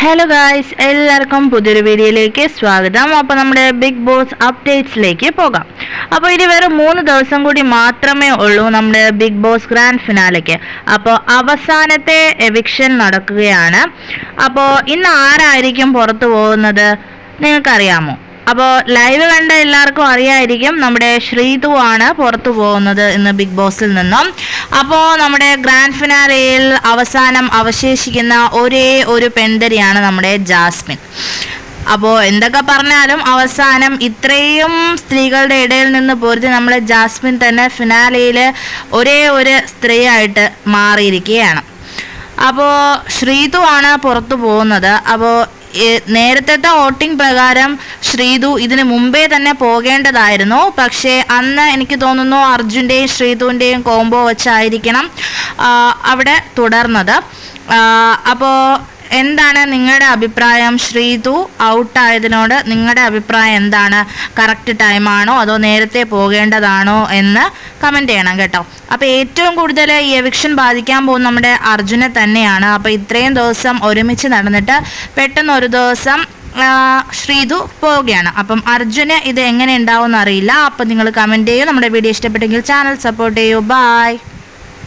Hello guys എല്ലാവർക്കും പുതിയൊരു വീഡിയോയിലേക്ക് സ്വാഗതം. അപ്പോൾ നമ്മുടെ ബിഗ് ബോസ് അപ്ഡേറ്റ്സിലേക്ക് പോകാം. അപ്പോൾ ഇനി വേറെ മൂന്ന് ദിവസം കൂടി മാത്രമേ ഉള്ളൂ നമ്മുടെ ബിഗ് ബോസ് ഗ്രാൻഡ് ഫിനാലയ്ക്ക് അപ്പോൾ അവസാനത്തെ എവിക്ഷൻ നടക്കുകയാണ്. അപ്പോൾ ഇന്ന് ആരായിരിക്കും പുറത്തു പോകുന്നത് നിങ്ങൾക്കറിയാമോ? അപ്പോൾ ലൈവ് കണ്ട എല്ലാവർക്കും അറിയായിരിക്കും നമ്മുടെ ശ്രീതു ആണ് പുറത്തു പോകുന്നത് ഇന്ന് ബിഗ് ബോസിൽ നിന്നും. അപ്പോൾ നമ്മുടെ ഗ്രാൻഡ് ഫിനാലയിൽ അവസാനം അവശേഷിക്കുന്ന ഒരേ ഒരു പെൺതരിയാണ് നമ്മുടെ ജാസ്മിൻ. അപ്പോൾ എന്തൊക്കെ പറഞ്ഞാലും അവസാനം ഇത്രയും സ്ത്രീകളുടെ ഇടയിൽ നിന്ന് പൊരുത്തി നമ്മുടെ ജാസ്മിൻ തന്നെ ഫിനാലയിൽ ഒരേ ഒരു സ്ത്രീയായിട്ട് മാറിയിരിക്കുകയാണ്. അപ്പോൾ ശ്രീതു ആണ് പുറത്തു പോകുന്നത്. അപ്പോൾ നേരത്തെ വോട്ടിംഗ് പ്രകാരം ശ്രീതു ഇതിന് മുമ്പേ തന്നെ പോകേണ്ടതായിരുന്നു. പക്ഷേ അന്ന് എനിക്ക് തോന്നുന്നു അർജുന്റെയും ശ്രീതുവിന്റെയും കോംബോ വെച്ചായിരിക്കണം അവിടെ തുടർന്നത്. അപ്പോൾ എന്താണ് നിങ്ങളുടെ അഭിപ്രായം? ശ്രീതു ഔട്ട് ആയതിനോട് നിങ്ങളുടെ അഭിപ്രായം എന്താണ്? കറക്റ്റ് ടൈമാണോ അതോ നേരത്തെ പോകേണ്ടതാണോ? എന്ന് കമന്റ് ചെയ്യണം കേട്ടോ. അപ്പോൾ ഏറ്റവും കൂടുതൽ ഈ എവിക്ഷൻ ബാധിക്കാൻ പോകുന്ന നമ്മുടെ അർജുനെ തന്നെയാണ്. അപ്പോൾ ഇത്രയും ദിവസം ഒരുമിച്ച് നടന്നിട്ട് പെട്ടെന്ന് ഒരു ദിവസം ശ്രീതു പോവുകയാണ്. അപ്പം അർജുന് ഇത് എങ്ങനെ ഉണ്ടാവും എന്നറിയില്ല അപ്പം നിങ്ങൾ കമന്റ് ചെയ്യൂ. നമ്മുടെ വീഡിയോ ഇഷ്ടപ്പെട്ടെങ്കിൽ ചാനൽ സപ്പോർട്ട് ചെയ്യൂ. ബായ്